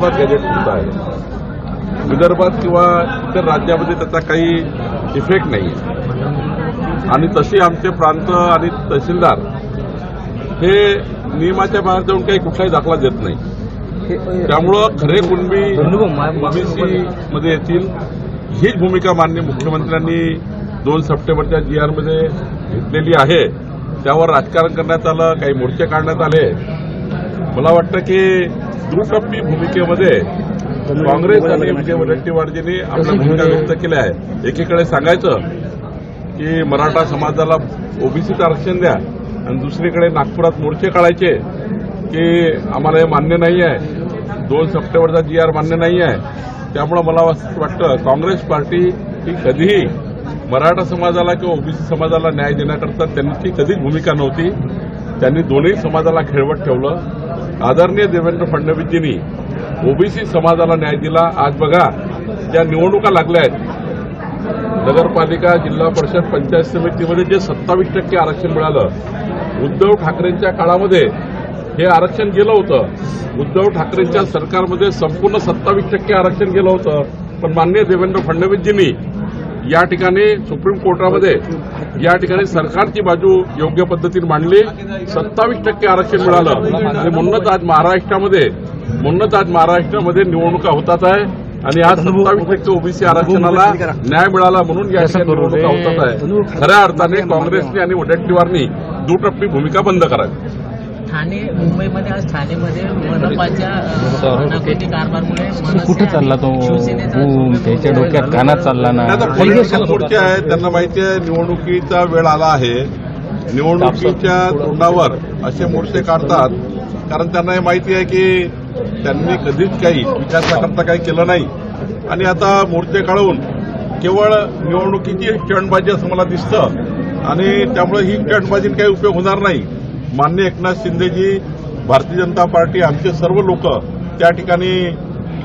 विदर्भात गॅजेट सुद्धा आहे विदर्भात किंवा इतर राज्यामध्ये त्याचा काही इफेक्ट नाही आहे आणि तशी आमचे प्रांत आणि तहसीलदार हे नियमाच्या बाहेर जाऊन काही कुठलाही दाखला देत नाही. त्यामुळं खरे कुणबी ओबीसी मध्ये येतील. हीच भूमिका मान्य मुख्यमंत्र्यांनी दोन सप्टेंबरच्या जी आरमध्ये घेतलेली आहे. त्यावर राजकारण करण्यात आलं काही मोर्चे काढण्यात आले. मला वाटतं की दुटप्पी भूमिकेमध्ये काँग्रेस आणि विजय वडेट्टीवारजींनी आपल्या भूमिका व्यक्त केल्या आहे एकीकडे सांगायचं की मराठा समाजाला ओबीसीचं आरक्षण द्या आणि दुसरीकडे नागपुरात मोर्चे काढायचे की आम्हाला हे मान्य नाही आहे दोन सप्टेंबरचा जी आर मान्य नाही आहे त्यामुळे मला वाटतं काँग्रेस पार्टी ही कधीही मराठा समाजाला किंवा ओबीसी समाजाला न्याय देण्याकरता त्यांची कधीच भूमिका नव्हती. त्यांनी दोन्ही समाजाला खेळवत ठेवलं. आदरणीय देवेंद्र फडणवीसजींनी ओबीसी समाजाला न्याय दिला. आज बघा ज्या निवडणुका लागल्या आहेत नगरपालिका जिल्हा परिषद पंचायत समितीमध्ये जे सत्तावीस टक्के आरक्षण मिळालं उद्धव ठाकरेंच्या काळामध्ये हे आरक्षण गेलं होतं. उद्धव ठाकरेंच्या सरकारमध्ये संपूर्ण सत्तावीस टक्के आरक्षण गेलं होतं. पण माननीय देवेंद्र फडणवीसजींनी या ठिकाणी सुप्रीम कोर्टामध्ये या ठिकाणी सरकारची बाजू योग्य पद्धतीने मांडली. सत्तावीस टक्के आरक्षण मिळालं. आणि म्हणूनच आज महाराष्ट्रामध्ये म्हणूनच आज महाराष्ट्रामध्ये निवडणुका होतात आहे. आणि आज सत्तावीस टक्के ओबीसी आरक्षणाला न्याय मिळाला म्हणून या निवडणुका होतात आहे. खऱ्या अर्थाने काँग्रेसने आणि वडेट्टीवारनी दुटप्पी भूमिका बंद करावी. ठाणे मुंबईमध्ये आज ठाणेमध्ये मनपाच्या अनागोंदी कारभारमुळे कुठे चालला तो? त्याच्या डोक्यात कानात चालला ना? मोर्चे आहेत त्यांना माहिती आहे निवडणुकीचा वेळ आला आहे. निवडणुकीच्या तोंडावर असे मोर्चे काढतात कारण त्यांना हे माहिती आहे की त्यांनी कधीच काही विकासाकरता काही केलं नाही. आणि आता मोर्चे काढून केवळ निवडणुकीची स्टंटबाजी असं मला दिसतं. आणि त्यामुळे ही स्टंटबाजीने काही उपयोग होणार नाही. मान्य एकनाथ शिंदेजी भारतीय जनता पार्टी आमचे सर्व लोक त्या ठिकाणी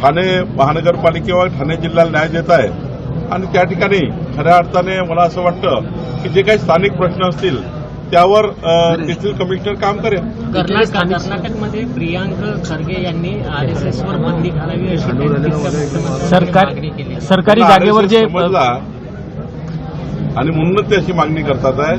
ठाणे महानगरपालिकेवर ठाणे जिल्ह्याला न्याय देत आहे आणि त्या ठिकाणी खऱ्या अर्थाने मला असं वाटतं की जे काही स्थानिक प्रश्न असतील त्यावर तेथील कमिशनर काम करेल. कर्नाटक कर्नाटकमध्ये प्रियांक खरगे यांनी आरएसएसवर बंदी घालावी अशी सरकार. सरकारी जागेवर जे आणि म्हणूनच ते अशी मागणी करतात आहे.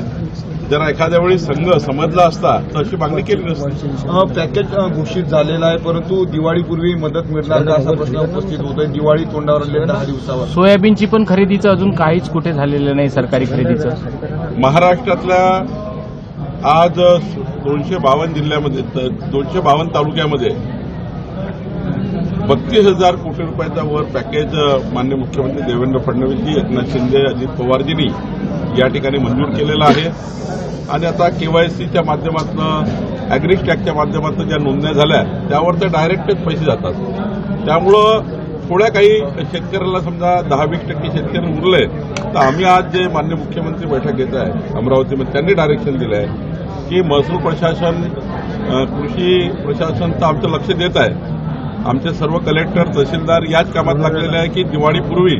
जर एखाद्या वेळी संघ समजला असता तर अशी मागणी केली नसती. अ, पॅकेज घोषित झालेला आहे परंतु दिवाळीपूर्वी मदत मिळणार का असा प्रश्न उपस्थित होतोय. दिवाळी तोंडावर आलेल्या दहा दिवसावर. सोयाबीनची पण खरेदीचं अजून काहीच कुठे झालेलं नाही सरकारी खरेदीचं. महाराष्ट्रातल्या आज दोनशे बावन्न जिल्ह्यामध्ये दोनशे बावन्न तालुक्यामध्ये बत्तीस हजार कोटी रुपयाचा वर पॅकेज मान्य मुख्यमंत्री देवेंद्र फडणवीसजी एकनाथ शिंदे अजित पवारजींनी या ठिकाणी मंजूर केलेला आहे. आणि आता केवायसीच्या माध्यमातून अॅग्रिस्टॅकच्या माध्यमातून ज्या नोंदण्या झाल्या त्यावर तर डायरेक्टच पैसे जातात. त्यामुळं थोड्या काही शेतकऱ्याला समजा दहा वीस टक्के शेतकरी उरले तर आम्ही आज जे मान्य मुख्यमंत्री बैठक घेत आहे अमरावतीमध्ये त्यांनी डायरेक्शन दिलं आहे की महसूल प्रशासन कृषी प्रशासन तर आमचं लक्ष देत आहे आमचे सर्व कलेक्टर तहसीलदार याच कामात लागलेले आहे की दिवाळीपूर्वी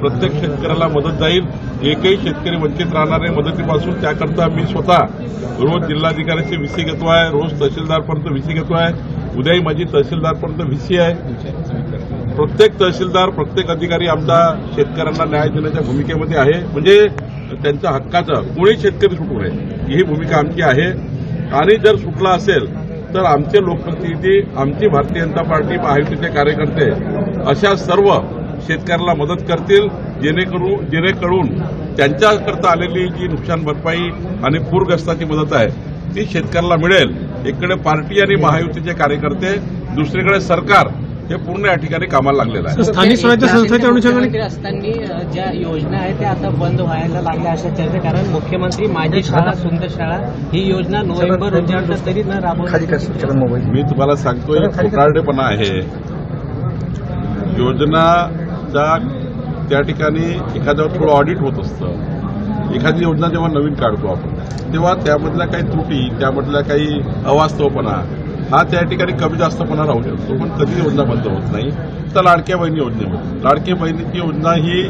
प्रत्येक शेतकऱ्याला मदत जाईल. एकही शेतकरी वंचित राहणार नाही. मदतीपासून त्याकरता मी स्वतः रोज जिल्हाधिकाऱ्याची व्हीसी घेतो आहे. रोज तहसीलदारपर्यंत व्हीसी घेतो आहे. उद्याही माझी तहसीलदारपर्यंत व्हीसी आहे. प्रत्येक तहसीलदार प्रत्येक अधिकारी आमचा शेतकऱ्यांना न्याय देण्याच्या भूमिकेमध्ये आहे. म्हणजे त्यांच्या हक्काचं कोणी शेतकरी सुटू नये. ही भूमिका आमची आहे. आणि जर सुटला असेल तर आमचे लोकप्रतिनिधी आमची भारतीय जनता पार्टी महायुतीचे कार्यकर्ते अशा सर्व शेतकऱ्याला मदत करतील जेणेकरून जेणेकरून त्यांच्याकरता आलेली जी नुकसान भरपाई आणि पूरग्रस्ताची मदत आहे ती शेतकऱ्याला मिळेल. एकीकडे पार्टी आणि महायुतीचे कार्यकर्ते दुसरीकडे सरकार हे पूर्ण या ठिकाणी कामाला लागलेलं आहे. स्थानिक स्वराज्य संस्थेच्या अनुषंगाने अ, ज्या योजना आहेत त्या आता बंद व्हायला लागल्या अशा चर्चा कारण मुख्यमंत्री माझी शाळा सुंदर शाळा ही योजना नोव्हेंबर रोजी तरी न राबवली मी तुम्हाला सांगतो एक खोटारडेपणा आहे. योजनाचा त्या ठिकाणी एखाद्यावर थोडं ऑडिट होत असतं. एखादी योजना जेव्हा नवीन काढतो आपण तेव्हा त्यामधल्या काही त्रुटी त्यामधल्या काही अवास्तवपणा हा त्या ठिकाणी कमी जास्तपणा राहू शकतो. पण कधी योजना बंद होत नाही. तर लाडक्या बहिणी योजनेमध्ये. लाडक्या बहिणीची योजना ही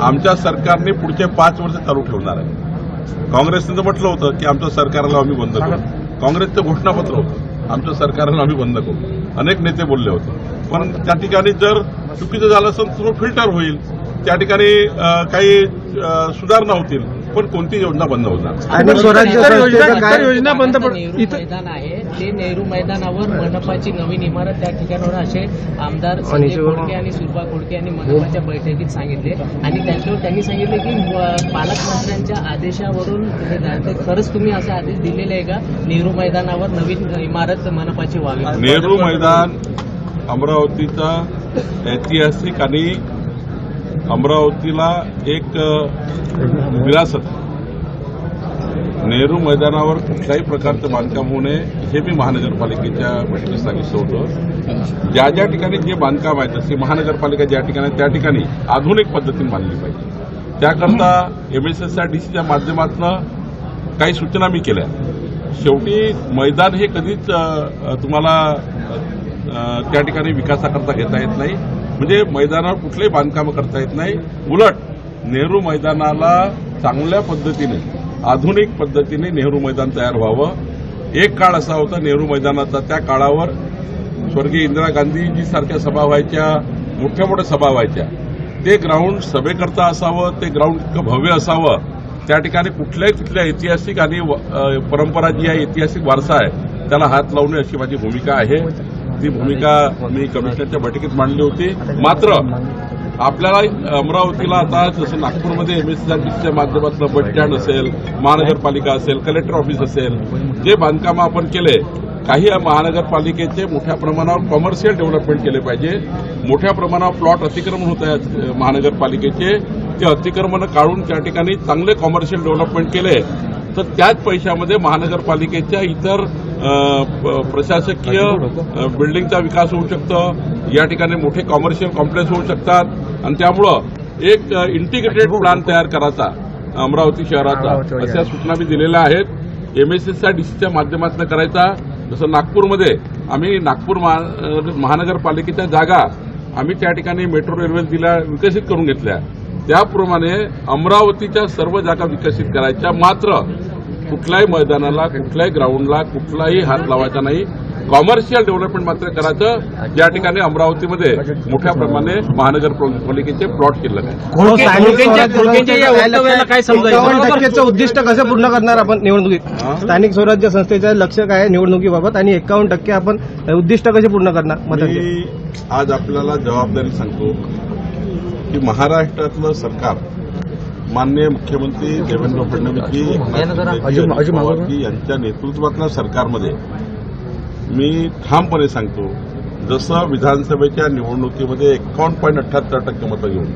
आमच्या सरकारने पुढचे पाच वर्ष चालू ठेवणार आहे. काँग्रेसनं तर म्हटलं होतं की आमच्या सरकारला आम्ही बंद करू. काँग्रेसचं घोषणापत्र होतं. आमच्या सरकारला आम्ही बंद करू. अनेक नेते बोलले होते. पण त्या ठिकाणी जर चुकीचं झालं असेल तर तो फिल्टर होईल. त्या ठिकाणी काही सुधारणा होतील. पण कोणती योजना बंद होणार? योजना बंद मैदान आहे. ते नेहरू मैदानावर मनपाची नवीन इमारत त्या ठिकाणावर असे आमदार खोडके आणि सुरपा खोडके यांनी मनपाच्या बैठकीत सांगितले. आणि त्यांच्यावर त्यांनी सांगितले की पालकमंत्र्यांच्या आदेशावरून खरंच तुम्ही असा आदेश दिलेले आहे का? नेहरू मैदानावर नवीन इमारत मनपाची व्हावी. नेहरू मैदान अमरावतीचा ऐतिहासिक आणि अमरावतीला एक विरासत. नेहरू मैदानावर कुठल्याही प्रकारचं बांधकाम होऊ नये हे मी महानगरपालिकेच्या बैठकीत सांगितलं होतं. ज्या ज्या ठिकाणी जे बांधकाम आहे तसे महानगरपालिका ज्या ठिकाणी त्या ठिकाणी आधुनिक पद्धतीने बांधली पाहिजे. त्याकरता एमएसएसआरडीसीच्या माध्यमातून काही सूचना मी केल्या. शेवटी मैदान हे कधीच तुम्हाला त्या ठिकाणी विकासाकरता घेता येत नाही. म्हणजे मैदानावर कुठलेही बांधकामं करता येत नाही. उलट नेहरू मैदानाला चांगल्या पद्धतीने आधुनिक पद्धतीने नेहरू मैदान तयार व्हावं. एक काळ असा होता नेहरू मैदानाचा त्या काळावर. स्वर्गीय इंदिरा गांधीजी सारख्या सभा व्हायच्या मोठ्या मोठ्या सभा व्हायच्या. ते ग्राउंड सभेकरता असावं ते ग्राउंड इतकं भव्य असावं. त्या ठिकाणी कुठल्याही तिथल्या ऐतिहासिक आणि व- परंपरा जी आहे ऐतिहासिक वारसा आहे त्याला हात लावणे अशी माझी भूमिका आहे. ती भूमिका मी कमिशनरच्या बैठकीत मांडली होती. मात्र आपल्याला अमरावतीला आता जसं नागपूरमध्ये एमएसआरटीसीच्या माध्यमातून बस स्टँड असेल महानगरपालिका असेल कलेक्टर ऑफिस असेल जे बांधकामं आपण केले काही महानगरपालिकेचे मोठ्या प्रमाणावर कॉमर्शियल डेव्हलपमेंट केले पाहिजे. मोठ्या प्रमाणावर प्लॉट अतिक्रमण होत आहेत महानगरपालिकेचे. ते अतिक्रमण काढून त्या ठिकाणी चांगले कॉमर्शियल डेव्हलपमेंट केले. तर त्याच पैशामध्ये महानगरपालिकेच्या इतर प्रशासकीय बिल्डिंगचा विकास होऊ शकतं. या ठिकाणी मोठे कॉमर्शियल कॉम्प्लेक्स होऊ शकतात. आणि त्यामुळं एक इंटिग्रेटेड प्लॅन तयार करायचा अमरावती शहराचा. अशा सूचना मी दिलेल्या आहेत. एमएसएसआरडीसीच्या माध्यमातून करायचा. जसं नागपूरमध्ये आम्ही नागपूर महा- महानगरपालिकेच्या जागा आम्ही त्या ठिकाणी मेट्रो रेल्वे दिल्या विकसित करून घेतल्या. त्याप्रमाणे अमरावतीच्या सर्व जागा विकसित करायच्या. मात्र कुठल्याही मैदानाला कुठल्याही ग्राउंडला कुठलाही हात लावायचा नाही. कॉमर्शियल डेव्हलपमेंट मात्र करायचं. या ठिकाणी अमरावतीमध्ये मोठ्या प्रमाणे महानगरपालिकेचे प्लॉट शिल्लक आहे. टक्केचं उद्दिष्ट कसं पूर्ण करणार आपण निवडणुकीत? हा? स्थानिक स्वराज्य संस्थेचं लक्ष काय आहे निवडणुकीबाबत? आणि एकावन्न टक्के आपण उद्दिष्ट कसे पूर्ण करणार? आज आपल्याला जबाबदारी सांगतो की महाराष्ट्रातलं सरकार माननीय मुख्यमंत्री देवेंद्र पवारजी यांच्या नेतृत्वातल्या सरकारमध्ये मी ठामपणे सांगतो जसं विधानसभेच्या निवडणुकीमध्ये एकावन्न पॉईंट अठ्ठ्याहत्तर टक्के मतं घेऊन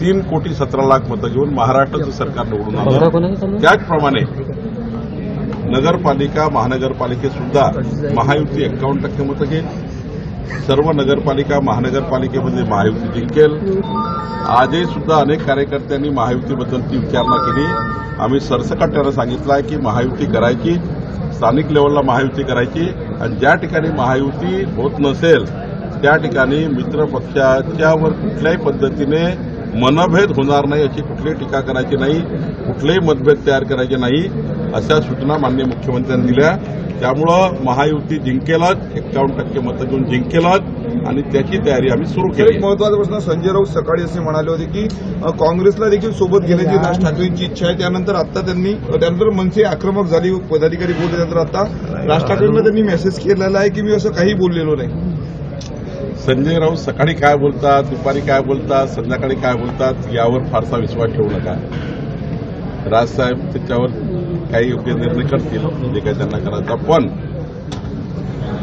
तीन कोटी सतरा लाख मतं घेऊन महाराष्ट्राचं सरकार निवडून आलं. त्याचप्रमाणे नगरपालिका महानगरपालिकेत सुद्धा महायुती एकावन्न टक्के मतं घेईल सर्व नगरपालिका महानगरपालिकेमध्ये महायुती जिंकेल. आजही सुद्धा अनेक कार्यकर्त्यांनी महायुतीबद्दलची विचारणा केली. आम्ही सरसकट्यानं सांगितलं आहे की महायुती करायची स्थानिक लेवलला महायुती करायची आणि ज्या ठिकाणी महायुती होत नसेल त्या ठिकाणी मित्र पक्षाच्यावर कुठल्याही पद्धतीने मनभेद होणार नाही अशी कुठलीही टीका करायची नाही कुठलेही मतभेद तयार करायचे नाही अशा सूचना माननीय मुख्यमंत्र्यांनी दिल्या. त्यामुळं महायुती जिंकेलच एक्कावन्न टक्के मतं घेऊन जिंकेलच आणि त्याची तयारी आम्ही सुरू केली. एक महत्त्वाचा प्रश्न संजय राऊत सकाळी असे म्हणाले होते की काँग्रेसला देखील सोबत घेण्याची राज ठाकरेंची इच्छा आहे. त्यानंतर आता त्यांनी त्यानंतर मनसे आक्रमक झाली पदाधिकारी बोलले त्यानंतर आता. राज ठाकरेंना त्यांनी मेसेज केलेला आहे की मी असं काही बोललेलो नाही. संजय राऊत सकाळी काय बोलतात दुपारी काय बोलतात संध्याकाळी काय बोलतात यावर फारसा विश्वास ठेवू नका. राजसाहेब त्याच्यावर काही योग्य निर्णय करतील जे काही त्यांना करायचा. पण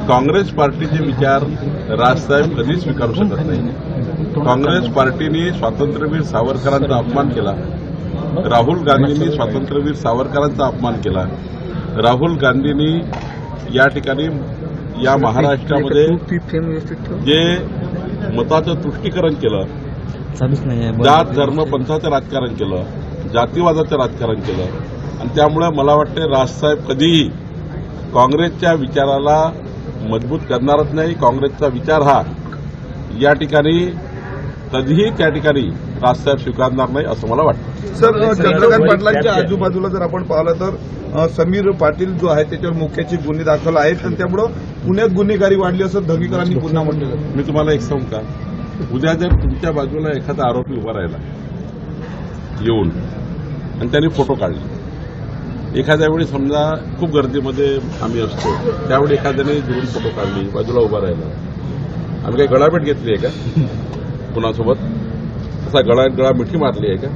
काँग्रेस पार्टीचे विचार राजसाहेब कधीच स्वीकारू शकत नाही. काँग्रेस पार्टीने स्वातंत्र्यवीर सावरकरांचा अपमान केला. राहुल गांधींनी स्वातंत्र्यवीर सावरकरांचा अपमान केला. राहुल गांधींनी या ठिकाणी या महाराष्ट्रामध्ये जे मताचं तुष्टीकरण केलं जात धर्म पंथाचं राजकारण केलं जातीवादाचं राजकारण केलं. आणि त्यामुळे मला वाटते राजसाहेब कधीही काँग्रेसच्या विचाराला मजबूत करणारच नाही. काँग्रेसचा विचार हा या ठिकाणी कधीही त्या ठिकाणी राजसाहेब स्वीकारणार नाही असं मला वाटतं. सर चंद्रकांत पाटलांच्या आजूबाजूला जर आपण पाहिलं तर समीर पाटील जो आहे त्याच्यावर मुख्याचे गुन्हे दाखल आहेत आणि त्यामुळं पुण्यात गुन्हेगारी वाढली असं धंगेकरांनी पुन्हा म्हटलेलं मी तुम्हाला एक सांगू का? उद्या जर तुमच्या बाजूला एखादा आरोपी उभा राहिला येऊन आणि त्यांनी फोटो काढले. एखाद्या वेळी समजा खूप गर्दीमध्ये आम्ही असतो त्यावेळी एखाद्याने दुरून फोटो काढली बाजूला उभा राहिला. आम्ही काही गळाभेट घेतली आहे का? कुणासोबत? असा गळा गळा मिठी मारली आहे का?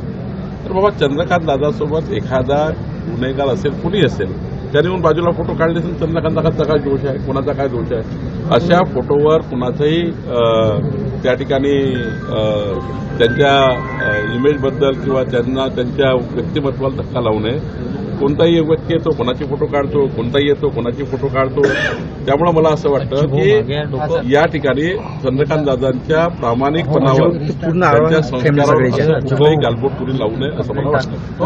तर बाबा चंद्रकांत दादासोबत एखादा गुन्हेगार असेल कुणी असेल त्याने येऊन बाजूला फोटो काढले असेल चंद्रकांत दादाचा काय दोष आहे? कोणाचा काय दोष आहे? अशा फोटोवर कुणाचाही त्या ठिकाणी त्यांच्या इमेजबद्दल किंवा त्यांना त्यांच्या व्यक्तिमत्वाला धक्का लावू नये. कोणताही व्यक्ती येतो कोणाचे फोटो काढतो कोणताही येतो कोणाचे फोटो काढतो. त्यामुळे मला असं वाटतं की या ठिकाणी चंद्रकांत दादांच्या प्रामाणिकपणावर त्यांच्या संस्कारावर असं कुठलाही गालबोट कुणी लावू नये असं मला वाटतं.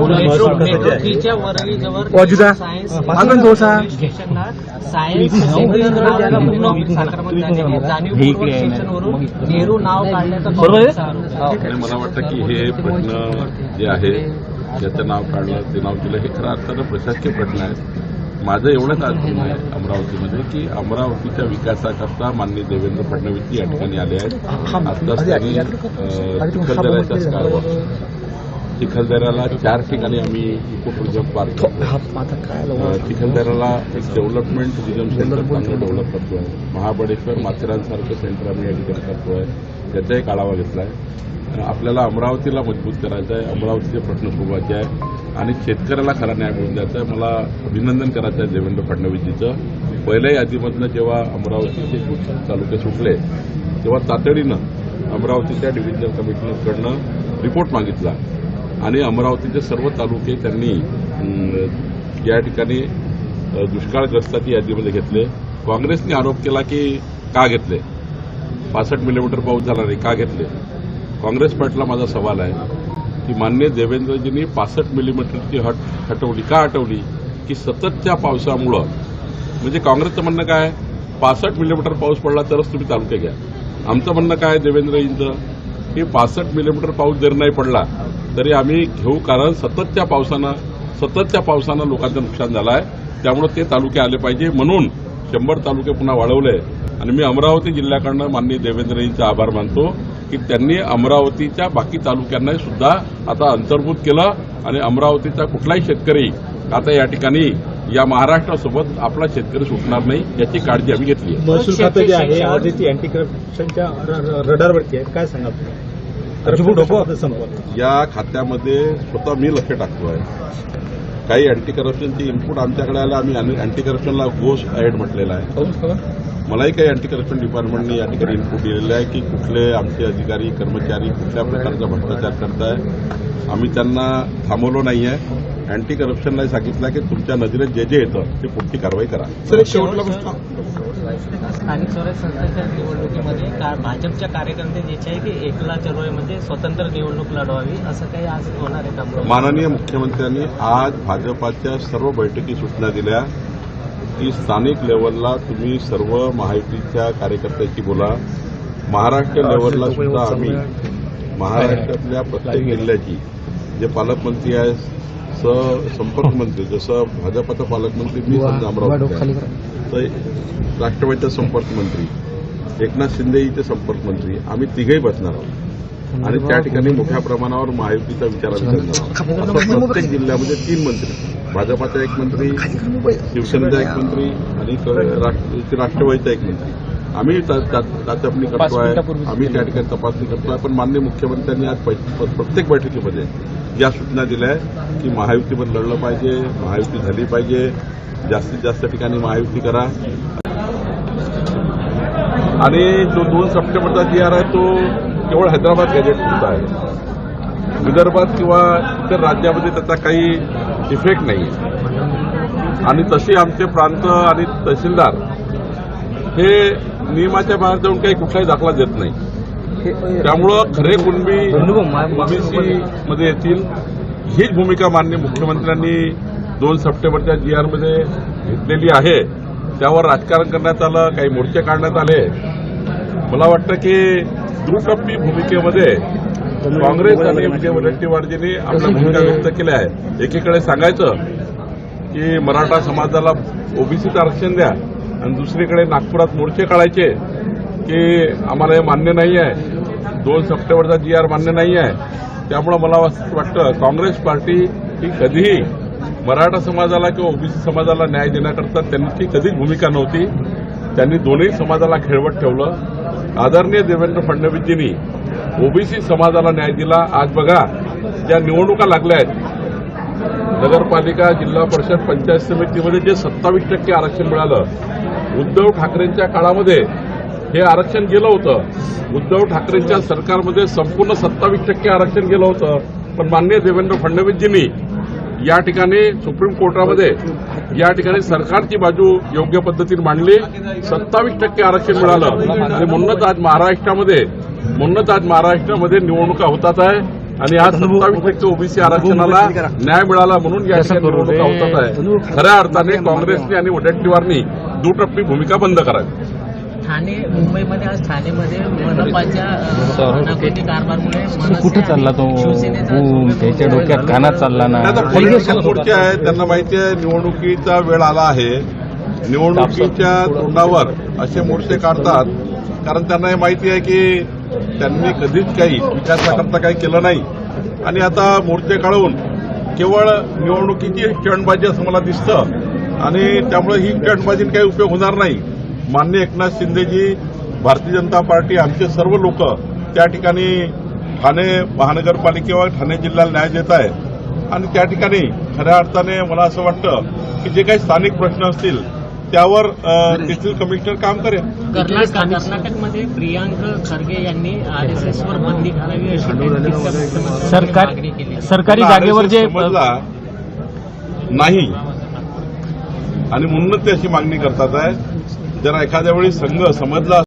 मला वाटतं की हे प्रश्न जे आहे ज्याचं नाव काढलं ते नाव दिलं हे खऱ्या अर्थानं प्रशासकीय प्रश्न आहेत. माझं एवढंच आज म्हणणं आहे अमरावतीमध्ये की अमरावतीच्या विकासाकरता माननीय देवेंद्र फडणवीस या ठिकाणी आले आहेत. आताच त्यांनी चिखलदऱ्याला चार ठिकाणी आम्ही इको टुरिझम पार्क चिखलदऱ्याला एक डेव्हलपमेंट टुरिझम सेंटर चांगलं डेव्हलप करतोय. महाबळेश्वर माथेरानसारखं सेंटर आम्ही या ठिकाणी करतोय. त्याचाही आढावा घेतलाय. अं, आपल्याला अमरावतीला मजबूत करायचं आहे. अमरावतीचे प्रश्न सोडवायचे आहे. आणि शेतकऱ्याला खरा न्याय मिळून द्यायचा आहे. मला अभिनंदन करायचं आहे देवेंद्र फडणवीसजीचं. पहिल्या यादीमधनं जेव्हा अमरावतीचे तालुके सुटले तेव्हा तातडीनं अमरावतीच्या डिव्हिजनल कमिशनरकडनं रिपोर्ट मागितला. आणि अमरावतीचे सर्व तालुके त्यांनी या ठिकाणी दुष्काळग्रस्ताची यादीमध्ये घेतले. काँग्रेसने आरोप केला की का घेतले? पासष्ट मिलीमीटर पाऊस झाला नाही का घेतले? काँग्रेस पार्टीला माझा सवाल आहे की मान्य देवेंद्रजींनी पासष्ट मिलीमीटरची हट हटवली. का हटवली? की सततच्या पावसामुळं? म्हणजे काँग्रेसचं म्हणणं काय? पासष्ट मिलीमीटर पाऊस पडला तरच तुम्ही तालुके घ्या. आमचं म्हणणं काय देवेंद्रजींचं? की पासष्ट मिलीमीटर पाऊस जर नाही पडला तरी आम्ही घेऊ कारण सततच्या पावसानं सततच्या पावसानं लोकांचं नुकसान झालं आहे. त्यामुळे ते तालुके आले पाहिजे म्हणून शंभर तालुके पुन्हा वाढवले. आणि मी अमरावती जिल्ह्याकडनं माननीय देवेंद्रजींचा आभार मानतो. की त्यांनी अमरावतीच्या बाकी तालुक्यांना सुद्धा आता अंतर्भूत केलं आणि अमरावतीचा कुठलाही शेतकरी आता या ठिकाणी या महाराष्ट्रासोबत आपला शेतकरी सुटणार नाही याची काळजी आम्ही घेतली आहे. महसूल खातं जे आहे आजची अँटी करप्शनच्या रडारवरती आहे. काय सांगा करप्शन डोकं संपवलं या खात्यामध्ये स्वतः मी लक्ष टाकतो आहे काही अँटी करप्शनचे इनपुट आमच्याकडे आलं आम्ही अँटी करप्शनला गोस ॲड म्हटलेला आहे. मलाही काही अँटी करप्शन डिपार्टमेंटने या ठिकाणी इनपुट दिलेलं आहे की कुठले आमचे अधिकारी कर्मचारी कुठल्या प्रकारचा भ्रष्टाचार करताय. आम्ही त्यांना थांबवलो नाही आहे अँटी करप्शनला सांगितलं की तुमच्या नजरेत जे जे येतं ते पुढची कारवाई करा. सर एक शेवटला प्रश्न. स्थानिक स्वराज्य संस्थांच्या निवडणुकीमध्ये भाजपच्या कार्यकर्ते जे आहे की एकला चळवळी म्हणजे स्वतंत्र निवडणूक लढवावी असं काही आज होणार आहे का? माननीय मुख्यमंत्र्यांनी आज भाजपाच्या सर्व बैठकी सूचना दिल्या. की स्थानिक लेवलला तुम्ही सर्व महायुतीच्या कार्यकर्त्याशी बोला. महाराष्ट्र लेवलला सुद्धा आम्ही महाराष्ट्रातल्या प्रत्येक जिल्ह्याची जे पालकमंत्री आहे सह संपर्क मंत्री जसं भाजपाचा पालकमंत्री मी समजा अमरावती. तर राष्ट्रवादीचा संपर्क मंत्री एकनाथ शिंदे इथे संपर्क मंत्री आम्ही तिघेही बसणार आहोत. आणि त्या ठिकाणी मोठ्या प्रमाणावर महायुतीचा विचार आम्ही करणार आहोत असं प्रत्येक जिल्ह्यामध्ये तीन मंत्री भाजपाचा एक मंत्री शिवसेनेचा एक मंत्री आणि राष्ट्रवादीचा एक मंत्री. आम्ही चाचपणी करतोय आम्ही त्या ठिकाणी तपासणी करतोय पण मान्य मुख्यमंत्र्यांनी आज प्रत्येक बैठकीमध्ये या सूचना दिल्या आहेत की महायुतीमध्ये लढलं पाहिजे महायुती झाली पाहिजे जास्तीत जास्त ठिकाणी महायुती करा. आणि जो दोन सप्टेंबरचा जी आर आहे तो केवळ हैदराबाद गॅजेट आहे. विदर्भात किंवा इतर राज्यामध्ये त्याचा काही इफेक्ट नाही आहे आणि तशी आमचे प्रांत आणि तहसीलदार हे नियमाच्या बाहेर जाऊन काही कुठलाही दाखला देत नाही. त्यामुळं खरे कुणबी मध्ये येतील. हीच भूमिका मान्य मुख्यमंत्र्यांनी दोन सप्टेंबरच्या जी आरमध्ये घेतलेली आहे. त्यावर राजकारण करण्यात आलं काही मोर्चे काढण्यात आले. मला वाटतं की दुटप्पी भूमिकेमध्ये काँग्रेस आणि विजय वडेट्टीवारजींनी आपल्या भूमिका व्यक्त केल्या आहे एकीकडे सांगायचं की मराठा समाजाला ओबीसीचं आरक्षण द्या आणि दुसरीकडे नागपुरात मोर्चे काढायचे की आम्हाला हे मान्य नाही आहे. दोन सप्टेंबरचा जी आर मान्य नाही आहे. त्यामुळं मला असं वाटतं काँग्रेस पार्टी ही कधीही मराठा समाजाला किंवा ओबीसी समाजाला न्याय देण्याकरता त्यांची कधीच भूमिका नव्हती. त्यांनी दोन्ही समाजाला खेळवत ठेवलं. आदरणीय देवेंद्र फडणवीसजींनी ओबीसी समाजाला न्याय दिला. आज बघा ज्या निवडणुका लागल्या आहेत नगरपालिका जिल्हा परिषद पंचायत समितीमध्ये जे सत्तावीस टक्के आरक्षण मिळालं उद्धव ठाकरेंच्या काळामध्ये हे आरक्षण गेलं होतं. उद्धव ठाकरेंच्या सरकारमध्ये संपूर्ण सत्तावीस टक्के आरक्षण गेलं होतं. पण माननीय देवेंद्र फडणवीसजींनी या ठिकाणी सुप्रीम कोर्टामध्ये या ठिकाणी सरकारची बाजू योग्य पद्धतीने मांडली. सत्तावीस टक्के आरक्षण मिळालं. आणि म्हणूनच आज महाराष्ट्रामध्ये म्हणूनच आज महाराष्ट्रामध्ये निवडणुका होतात आहे. आणि आज सत्तावीस टक्के ओबीसी आरक्षणाला न्याय मिळाला म्हणून या ठिकाणी निवडणुका होतात आहे. खऱ्या अर्थाने काँग्रेसने आणि वडेट्टीवारनी दुटप्पी भूमिका बंद करावी. ठाणे मुंबईमध्ये आज ठाणेमध्ये मनपाच्या अनागोंदी कारभारमुळे मनसे कुठं चालला तो? त्याच्या डोक्यात कानात चालला ना? मोर्चे आहेत त्यांना माहिती आहे निवडणुकीचा वेळ आला आहे. निवडणुकीच्या तोंडावर असे मोर्चे काढतात. कारण त्यांना हे माहिती आहे की त्यांनी कधीच काही विकासाकरता काही केलं नाही. आणि आता मोर्चे काढून केवळ निवडणुकीची स्टंटबाजी असं मला दिसतं. आणि त्यामुळे ही स्टंटबाजीने काही उपयोग होणार नाही. मान्य एकनाथ शिंदेजी भारतीय जनता पार्टी आमचे सर्व लोक त्या ठिकाणी ठाणे महानगरपालिकेवर ठाणे जिल्ह्याला न्याय देत आहे आणि त्या ठिकाणी खऱ्या अर्थाने मला असं वाटतं की जे काही स्थानिक प्रश्न असतील त्यावर तेथील कमिशनर काम करेल. कर्नाटक कर्नाटकमध्ये प्रियांक खरगे यांनी आरएसएसवर बंदी घालावी अशी सरकार मागणी केली आहे. सरकारी त्यांना जागेवर जे नाही. आणि म्हणूनच ते अशी मागणी करतात आहे. जर एखाद्या वेळी संघ समजला